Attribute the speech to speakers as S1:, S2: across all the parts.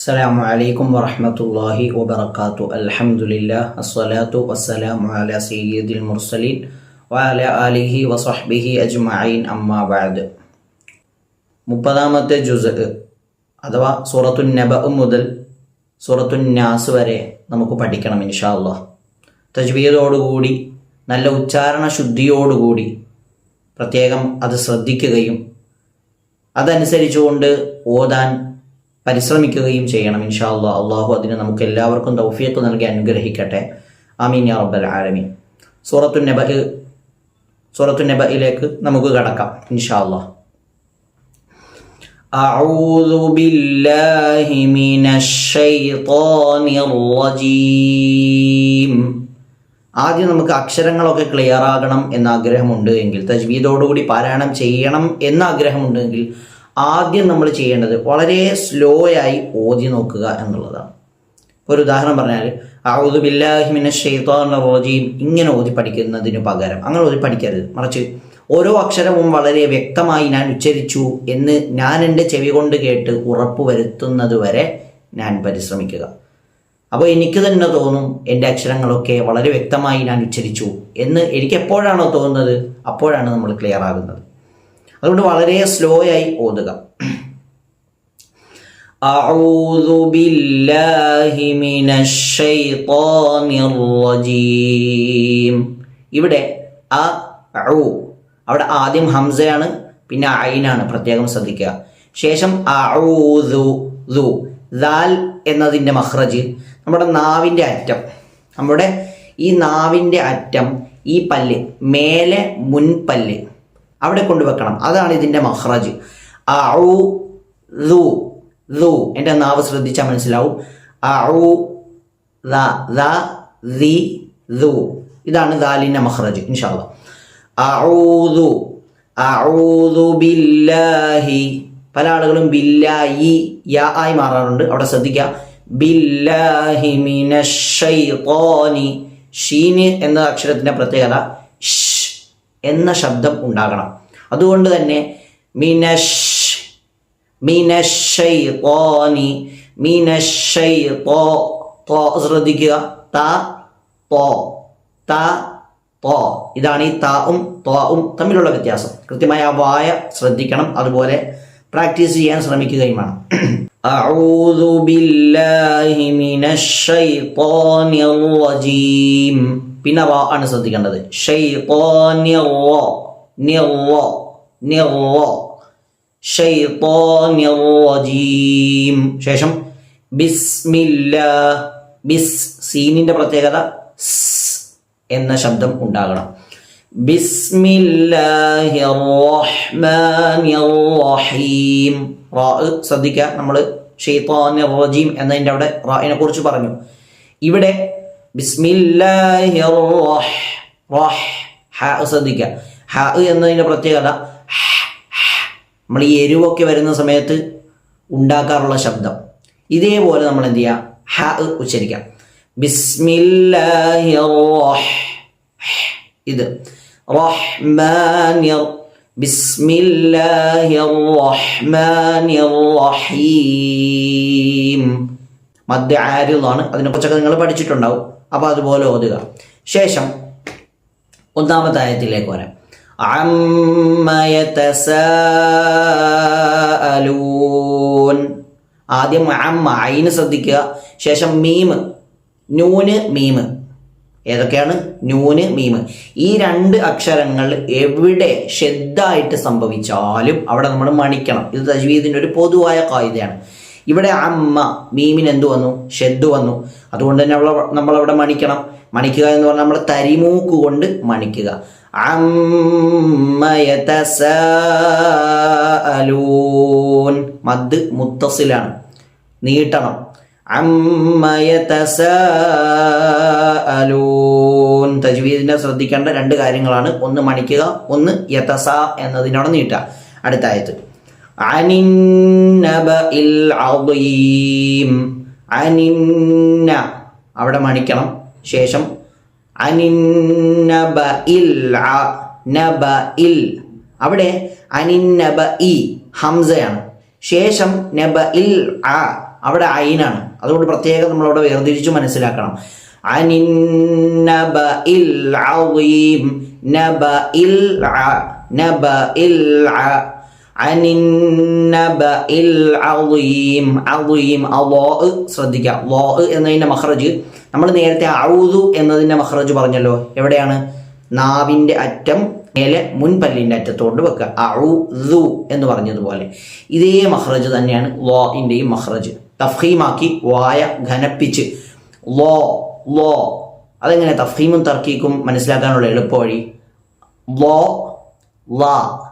S1: السلام عليكم ورحمة الله وبركاته الحمد لله الصلاة والسلام على سيد المرسلين وعلى آله وصحبه أجمعين أما بعد മുപ്പതാമത്തെ ജുസ് അഥവാ സൂറത്തു നബ മുതൽ സൂറത്തു നാസ് വരെ നമുക്ക് പഠിക്കണം ഇൻഷാ അള്ളാഹ് തജ്വീദോടുകൂടി നല്ല ഉച്ചാരണ ശുദ്ധിയോടുകൂടി പ്രത്യേകം അത് ശ്രദ്ധിക്കുകയും അതനുസരിച്ചുകൊണ്ട് ഓതാൻ പരിശ്രമിക്കുകയും ചെയ്യണം ഇൻഷാ അള്ളാഹ് അള്ളാഹു അതിന് നമുക്ക് എല്ലാവർക്കും തൗഫീഖ് നൽകി അനുഗ്രഹിക്കട്ടെ ആമീൻ യാ റബ്ബൽ ആലമീൻ സൂറത്തു നബ സൂറത്തു നബയിലേക്ക് നമുക്ക് കടക്കാം ഇൻഷാ അള്ളാഹ് أعوذ بالله من الشيطان الرجيم ആദ്യം നമുക്ക് അക്ഷരങ്ങളൊക്കെ ക്ലിയർ ആകണം എന്ന ആഗ്രഹമുണ്ട് എങ്കിൽ തജ്വീദോടുകൂടി പാരായണം ചെയ്യണം എന്ന ആഗ്രഹമുണ്ടെങ്കിൽ ആദ്യം നമ്മൾ ചെയ്യേണ്ടത് വളരെ സ്ലോ ആയി ഓതി നോക്കുക എന്നുള്ളതാണ്. ഒരു ഉദാഹരണം പറഞ്ഞാൽ ഔദു ബില്ലാഹിമിന ഷെയ്ത്താൻ റോജീം ഇങ്ങനെ ഓതി പഠിക്കുന്നതിന് പകരം. അങ്ങനെ ഓതി പഠിക്കരുത്. മറിച്ച് ഓരോ അക്ഷരവും വളരെ വ്യക്തമായി ഞാൻ ഉച്ചരിച്ചു എന്ന് ഞാൻ എന്റെ ചെവി കൊണ്ട് കേട്ട് ഉറപ്പ് വരുത്തുന്നത് വരെ ഞാൻ പരിശ്രമിക്കുക. അപ്പോൾ എനിക്ക് തന്നെ തോന്നും എന്റെ അക്ഷരങ്ങളൊക്കെ വളരെ വ്യക്തമായി ഞാൻ ഉച്ചരിച്ചു എന്ന് എനിക്ക് എപ്പോഴാണോ തോന്നുന്നത് അപ്പോഴാണ് നമ്മൾ ക്ലിയർ ആകുന്നത്. അതുകൊണ്ട് വളരെ സ്ലോ ആയി ഓതുക أعوذ بالله من الشيطان الرجيم ഇവിടെ അ ഔ അവിടെ ആദ്യം ഹംസയാണ് പിന്നെ ഐനാണ് പ്രത്യേകം ശ്രദ്ധിക്കുക ശേഷം ഔദു ദു ദാൽ എന്നതിൻ്റെ മഹ്റജ് നമ്മുടെ നാവിൻ്റെ അറ്റം നമ്മുടെ ഈ നാവിൻ്റെ അറ്റം ഈ പല്ല് മേലെ മുൻപല്ല് അവിടെ കൊണ്ടുവെക്കണം. അതാണ് ഇതിന്റെ മഹ്റജ് അഊ ദു എന്റെ നാവ് ശ്രദ്ധിച്ചാൽ മനസ്സിലാവും. അഊ ദ ഇതാണ് ദാലിന്റെ മഹ്റജ് ഇൻഷാല്ല അഊദു അഊദു ബില്ലാഹി. പല ആളുകളും ബില്ലായി യാ ആയി മാറാറുണ്ട്. അവിടെ ശ്രദ്ധിക്കുക. ബില്ലാഹി മിനശ്ശൈത്വാനി ഷീന് എന്ന അക്ഷരത്തിന്റെ പ്രത്യേകത. എന്ന ശബ്ദം ഉണ്ടാകണം അതുകൊണ്ട് തന്നെ മിനഷ് മിനശ്ശൈത്വാനി മിനശ്ശൈത്വ ശ്രദ്ധിക്കുക ത തോ ത തോ ഇതാണ് ഈ താവും തോവും തമ്മിലുള്ള വ്യത്യാസം കൃത്യമായ ആ വായ ശ്രദ്ധിക്കണം അതുപോലെ പ്രാക്ടീസ് ചെയ്യാൻ ശ്രമിക്കുകയും വേണം أعوذ بالله من الشيطان الرجيم പിന്നെ വ ആണ് ശ്രദ്ധിക്കേണ്ടത്. ശേഷം ബിസ്മില്ല ബിസ് സീനിന്റെ പ്രത്യേകത എന്ന ശബ്ദം ഉണ്ടാകണം. ബിസ്മില്ലാഹിറഹ്മാനിറഹീം റാ ശ്രദ്ധിക്കുക നമ്മൾ ഷെയ്ത്താനി റജീം എന്നതിന്റെ അവിടെ റായിനെ കുറിച്ച് പറഞ്ഞു. ഇവിടെ ബിസ്മില്ലാഹിർ റഹ്. ഹ ശ്രദ്ധിക്കുക. ഹ എന്നതിന്റെ പ്രത്യേകത നമ്മൾ ഈ എരിവൊക്കെ വരുന്ന സമയത്ത് ഉണ്ടാക്കാറുള്ള ശബ്ദം. ഇതേപോലെ നമ്മൾ എന്ത് ചെയ്യുക? ഹ ഉച്ചരിക്കാം. ബിസ്മില്ലാഹി റഹ് ഇത്. റഹ്മാനിർ. ബിസ്മില്ലാഹിർ റഹ്മാനിർ റഹീം മധ്യ ആര്യതാണ് അതിനെക്കുറിച്ചൊക്കെ നിങ്ങൾ പഠിച്ചിട്ടുണ്ടാവും. അപ്പോൾ അതുപോലെ ഓതുക. ശേഷം ഒന്നാമത്തെ ആയത്തിലേക്ക് വരാം ആദ്യം അമ്മ ഐന് ശ്രദ്ധിക്കുക. ശേഷം മീമ്. നൂന് മീമ്. ഏതൊക്കെയാണ്? നൂന് മീമ്. ഈ രണ്ട് അക്ഷരങ്ങൾ എവിടെ ഷെദ്ദായിട്ട് സംഭവിച്ചാലും അവിടെ നമ്മൾ മണിക്കണം. ഇത് തജ്വീദിന്റെ ഒരു പൊതുവായ കായികയാണ്. ഇവിടെ അമ്മ മീമിന് എന്തു വന്നു? ഷെദ് വന്നു. അതുകൊണ്ട് തന്നെ അവിടെ നമ്മളവിടെ മണിക്കണം. മണിക്കുക എന്ന് പറഞ്ഞാൽ നമ്മൾ തരിമൂക്ക് കൊണ്ട് മണിക്കുക. മദ് മുത്തസിലാണ്. നീട്ടണം. അമ്മയതസൂൻ തജ്വീദിനെ ശ്രദ്ധിക്കേണ്ട രണ്ട് കാര്യങ്ങളാണ്. ഒന്ന് മണിക്കുക ഒന്ന് യതസ എന്നതിനോട് നീട്ടുക. അടുത്തായത് അനിന്നബഇൽ അദീം അനിന്ന. അവിടെ മണിക്കണം. ശേഷം അനിന്നബഇൽ നബഇൽ. അവിടെ അനിന്നബഇ ഹംസയാണ്. ശേഷം നബഇൽ അ അവിടെ അയിനാണ് അതുകൊണ്ട് പ്രത്യേകം നമ്മൾ അവിടെ വേർതിരിച്ചു മനസ്സിലാക്കണം. അനിന്നബ ഇൽ നബഇൽ അ- നബഇൽ അ- ശ്രദ്ധിക്കുക. ലോ എന്നതിന്റെ മഖ്റജ്. നമ്മൾ നേരത്തെ ഔദു എന്നതിന്റെ മഹ്റജ് പറഞ്ഞല്ലോ. എവിടെയാണ്? നാവിന്റെ അറ്റം മേലെ മുൻപല്ലിന്റെ അറ്റത്തോട്ട് വെക്കുക. ഔദു എന്ന് പറഞ്ഞതുപോലെ. ഇതേ മഹ്റജ് തന്നെയാണ് ലോഇന്റെയും മഹ്റജ് തഫീമാക്കി വായ ഘനപ്പിച്ച്. Law law. അതെങ്ങനെ തഫീമും തർക്കീക്കും മനസ്സിലാക്കാനുള്ള എളുപ്പ വഴി ലോ ലാ.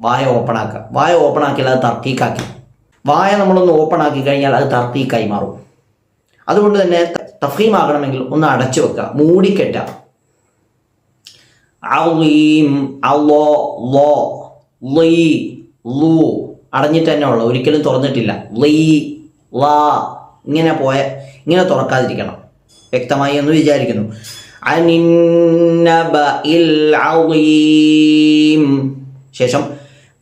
S1: വായ ഓപ്പൺ ആക്കുക വായ ഓപ്പൺ ആക്കിയാൽ അത് തർക്കീക്കാക്കി. വായ നമ്മളൊന്ന് ഓപ്പൺ ആക്കി കഴിഞ്ഞാൽ അത് തർക്കീക്കായി മാറും. അതുകൊണ്ട് തന്നെ തഫീമാകണമെങ്കിൽ ഒന്ന് അടച്ചു വെക്കുക മൂടിക്കെട്ട അടഞ്ഞിട്ട് തന്നെ ഉള്ളു. ഒരിക്കലും തുറന്നിട്ടില്ല. ലീ ലാ ഇങ്ങനെ പോയ ഇങ്ങനെ തുറക്കാതിരിക്കണം. വ്യക്തമായി എന്ന് വിചാരിക്കുന്നു. അനിന്നബ ഇൽ ശേഷം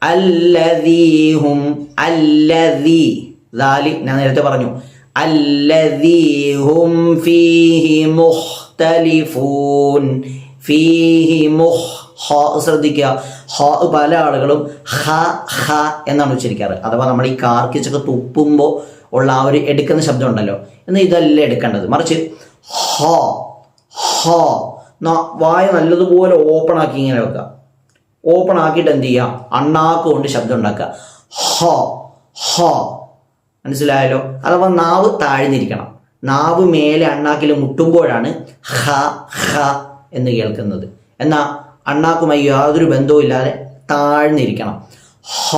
S1: അല്ലദീഹും അല്ലദീ. ദാലി ഞാൻ നേരത്തെ പറഞ്ഞു. അല്ലദീഹും ഫീഹി മുഖ്തലിഫൂൻ. ഫീഹി മുഹ് ഹ ശ്രദ്ധിക്കുക. ഹ പല ആളുകളും ഹ ഹ എന്നാണ് ഉച്ചരിക്കാറ്. അഥവാ നമ്മൾ ഈ കാർക്കിച്ചൊക്കെ തുപ്പുമ്പോൾ ഉള്ള ആ ഒരു എടുക്കുന്ന ശബ്ദം ഉണ്ടല്ലോ. എന്നാൽ ഇതല്ല എടുക്കേണ്ടത്. മറിച്ച് ഹ ഹ വായ നല്ലതുപോലെ ഓപ്പൺ ആക്കി ഇങ്ങനെ വെക്കുക. ഓപ്പൺ ആക്കിയിട്ട് എന്ത് ചെയ്യുക അണ്ണാക്ക് കൊണ്ട് ശബ്ദം ഉണ്ടാക്കുക. ഹ ഹ. മനസ്സിലായല്ലോ? അഥവാ നാവ് താഴ്ന്നിരിക്കണം. നാവ് മേലെ അണ്ണാക്കിൽ മുട്ടുമ്പോഴാണ് ഹ ഹ എന്ന് കേൾക്കുന്നത്. എന്നാൽ അണ്ണാക്കുമായി യാതൊരു ബന്ധവും ഇല്ലാതെ താഴ്ന്നിരിക്കണം. ഹ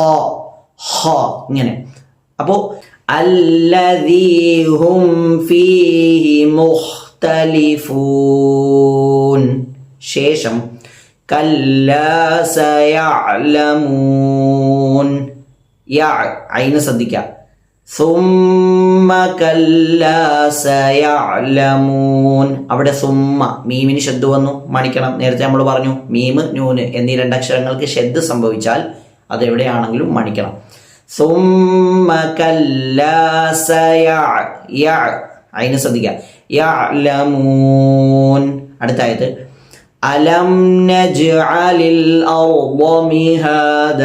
S1: ഹ ഇങ്ങനെ. അപ്പോൾ അല്ലദീഹും ഫീഹി മുഖ്തലിഫൂൻ. ശേഷം കല്ലസയലമൂൻ യാ അയിന് ശ്രദ്ധിക്കുക സുമ്മ കല്ലസയലമൂൻ അവിടെ സുമ്മ മീമിന് ഷെദ് വന്നു. മണിക്കണം. നേരത്തെ നമ്മൾ പറഞ്ഞു മീമ് നൂന് എന്നീ രണ്ടക്ഷരങ്ങൾക്ക് ഷെദ് സംഭവിച്ചാൽ അതെവിടെയാണെങ്കിലും മണിക്കണം. സുമ്മ കല്ലസയ യ അയിന് ശ്രദ്ധിക്ക. യഅലമൂൻ അടുത്തായത് അലം നജ്അലിൽ അർദ മിഹാദ.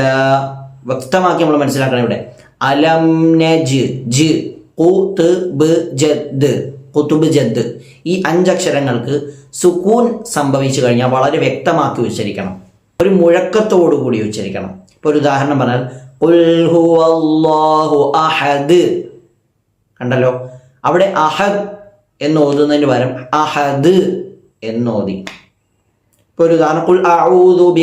S1: വ്യക്തമാക്കി നമ്മൾ മനസ്സിലാക്കണം ഇവിടെ. അലം നജ് ജ് ഖുത്ബ് ജദ് ഖുത്ബ് ജദ്. ഈ അഞ്ചക്ഷരങ്ങൾക്ക് സുക്കൂൻ സംഭവിച്ചു കഴിഞ്ഞാൽ വളരെ വ്യക്തമാക്കി ഉച്ചരിക്കണം. ഒരു മുഴക്കത്തോടു കൂടി ഉച്ചരിക്കണം. ഇപ്പൊ ഒരു ഉദാഹരണം പറഞ്ഞാൽ അഹദ്. കണ്ടല്ലോ? അവിടെ അഹദ് എന്ന് ഓതുന്നതിന് പകരം അഹദ് എന്ന് ഒരു ഉദാഹരണം ഖുൽ അഊദു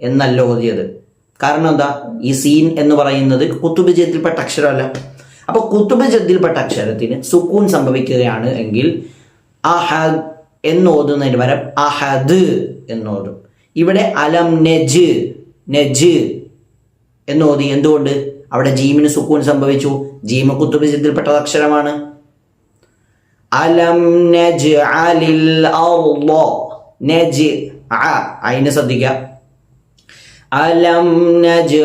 S1: എന്നല്ല ഓതിയത്. കാരണം എന്താ? ഈ സീൻ എന്ന് പറയുന്നത് കുത്തുബ് ജദ്ദിൽപ്പെട്ട അക്ഷരമല്ല. അപ്പൊ കുത്തുബ് ജദ്ദിൽപ്പെട്ട അക്ഷരത്തിന് സുക്കൂൻ സംഭവിക്കുകയാണ് എങ്കിൽ അഹദ് എന്നോതുന്നതിന് പകരം അഹദ് എന്നോതും. ഇവിടെ അലം നെജ് നെജ് എന്നോതി. എന്തുകൊണ്ട്? അവിടെ ജീമിന് സുക്കൂൻ സംഭവിച്ചു. ജീമ കുത്തുബ് ജദ്ദിൽപ്പെട്ട അക്ഷരമാണ്. അലം നജ് അലിൽ അലം നജ്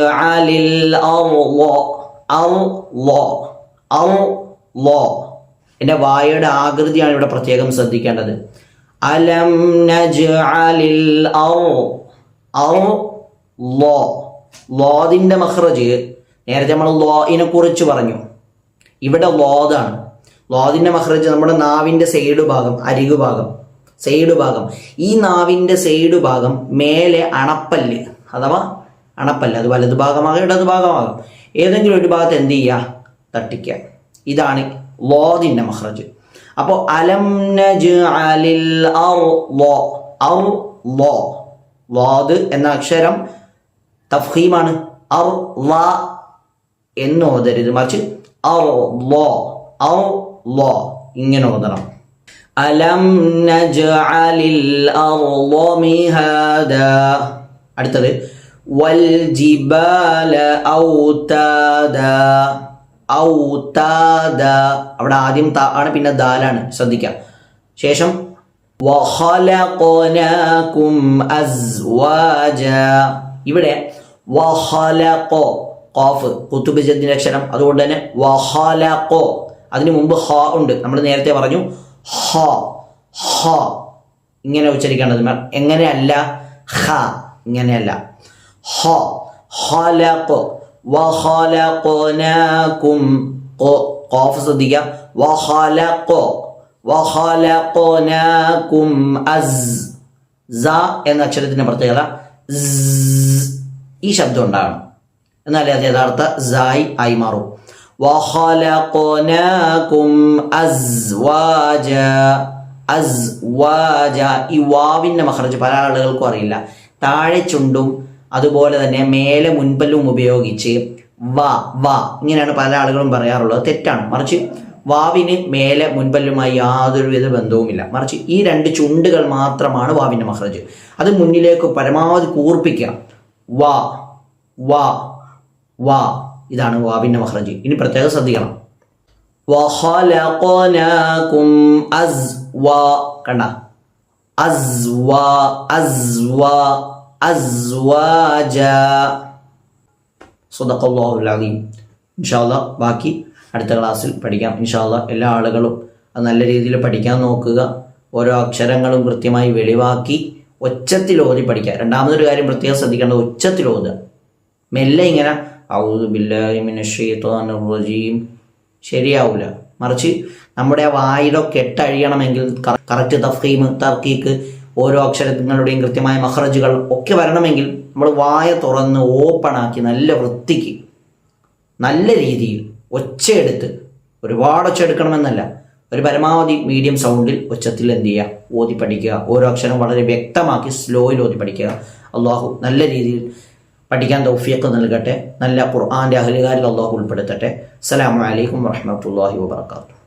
S1: വായയുടെ ആകൃതിയാണ് ഇവിടെ പ്രത്യേകം ശ്രദ്ധിക്കേണ്ടത്. അലം അലിൽ ലോദിന്റെ മഹ്റജ് നേരത്തെ നമ്മൾ ലോയിനെ കുറിച്ച് പറഞ്ഞു. ഇവിടെ ലോദാണ്. ലോദിന്റെ മഹ്റജ് നമ്മുടെ നാവിന്റെ സൈഡ് ഭാഗം അരികു ഭാഗം സൈഡ് ഭാഗം. ഈ നാവിന്റെ സൈഡ് ഭാഗം മേലെ അണപ്പല്ല് അഥവാ അണപ്പല്ല്. അത് വലതു ഭാഗമാകാം ഇടതു ഭാഗമാകാം. ഏതെങ്കിലും ഒരു ഭാഗത്ത് എന്ത് ചെയ്യുക? തട്ടിക്കുക. ഇതാണ് ലോദിന്റെ മഹ്റജ്. അപ്പോൾ അലം അലിൽ എന്ന അക്ഷരം തഫീമാണ് അർ എന്ന് ഓതരുത്. മറിച്ച് അർ ലോ അർ ലോ ഇങ്ങനെ ഓതണം. അലം നജ്അലിൽ അർള അടുത്തത് വൽ ജിബാല ഔതാദ. ഔതാദ. അവിടെ ആദ്യം താ ആണ് പിന്നെ ദാലാണ്. ശ്രദ്ധിക്കുക ശേഷം വഹലഖനാകും അസ്വാജ. ഇവിടെ വഹലഖ ഖാഫ് കുത്തുബ് ജദ്ദിന്റെ അക്ഷരം. അതുകൊണ്ട് തന്നെ വഹാലഖോ അതിന് മുമ്പ് ഹ ഉണ്ട്. നമ്മൾ നേരത്തെ പറഞ്ഞു ഹ ഹ. ഇങ്ങനെ ഉച്ചരിക്കേണ്ടത്. എങ്ങനെയല്ല? ഹ ഇങ്ങനെയല്ല. ഹ ഹലഖ് വഖലഖനാകും കോ. ഖാഫ് ശ്രദ്ധിക്കുക വഹാല വഖലഖനാകും അസ്. സ എന്ന അക്ഷരത്തിന്റെ പ്രത്യേകത ഈ ശബ്ദം ഉണ്ടാകണം. എന്നാലേ അത് യഥാർത്ഥ സായി ആയി മാറും. വഖലഖനാകും അസ്വാജ. അസ്വാജ. ഈ വാവിന്റെ മഹറജ് പല ആളുകൾക്കും അറിയില്ല. താഴെ ചുണ്ടും അതുപോലെ തന്നെ മേലെ മുൻപല്ലും ഉപയോഗിച്ച് വ വ ഇങ്ങനെയാണ് പല ആളുകളും പറയാറുള്ളത്. തെറ്റാണ്. മറിച്ച് വാവിന് മേലെ മുൻപല്ലുമായി യാതൊരുവിധ ബന്ധവുമില്ല. മറിച്ച് ഈ രണ്ട് ചുണ്ടുകൾ മാത്രമാണ് വാവിന്റെ മഹ്റജ്. അത് മുന്നിലേക്ക് പരമാവധി കൂർപ്പിക്കുക. വ വാ വാ. ഇതാണ് വാവിന്റെ മഹ്റജ്. ഇനി പ്രത്യേകം ശ്രദ്ധിക്കണം. കണ്ട? അസ്വ അസ്വ അസ്വാജ. ബാക്കി അടുത്ത ക്ലാസ്സിൽ പഠിക്കാം. ഇൻഷാല്ല എല്ലാ ആളുകളും അത് നല്ല രീതിയിൽ പഠിക്കാൻ നോക്കുക. ഓരോ അക്ഷരങ്ങളും കൃത്യമായി വെളിവാക്കി ഒച്ചത്തിൽ ഓതി പഠിക്കുക. രണ്ടാമതൊരു കാര്യം പ്രത്യേകം ശ്രദ്ധിക്കേണ്ടത് ഒച്ചത്തിൽ ഓതുക മെല്ലെ ഇങ്ങനെ ഔദു മിനശ് റജീം. മറിച്ച് നമ്മുടെ വായുടെ കെട്ടഴിയണമെങ്കിൽ കറക്റ്റ് തഫീം തർക്കീക്ക് ഓരോ അക്ഷരങ്ങളുടെയും കൃത്യമായ മഹ്റജുകൾ ഒക്കെ വരണമെങ്കിൽ നമ്മൾ വായ തുറന്ന് ഓപ്പണാക്കി നല്ല വൃത്തിക്ക് നല്ല രീതിയിൽ ഒച്ചയെടുത്ത് ഒരുപാട് ഒച്ച എടുക്കണമെന്നല്ല. ഒരു പരമാവധി മീഡിയം സൗണ്ടിൽ ഒച്ചത്തിൽ എന്ത് ചെയ്യുക? ഓതി പഠിക്കുക. ഓരോ അക്ഷരം വളരെ വ്യക്തമാക്കി സ്ലോയിൽ ഓതി പഠിക്കുക. അള്ളാഹു നല്ല രീതിയിൽ പഠിക്കാൻ തൗഫിയൊക്കെ നൽകട്ടെ. നല്ല ഖുർആാന്റെ അഹലുകാരിൽ അള്ളാഹു ഉൾപ്പെടുത്തട്ടെ. അസ്സാം അലൈക്കും വറഹ്മത്തുള്ളാഹി വബർക്കാത്തു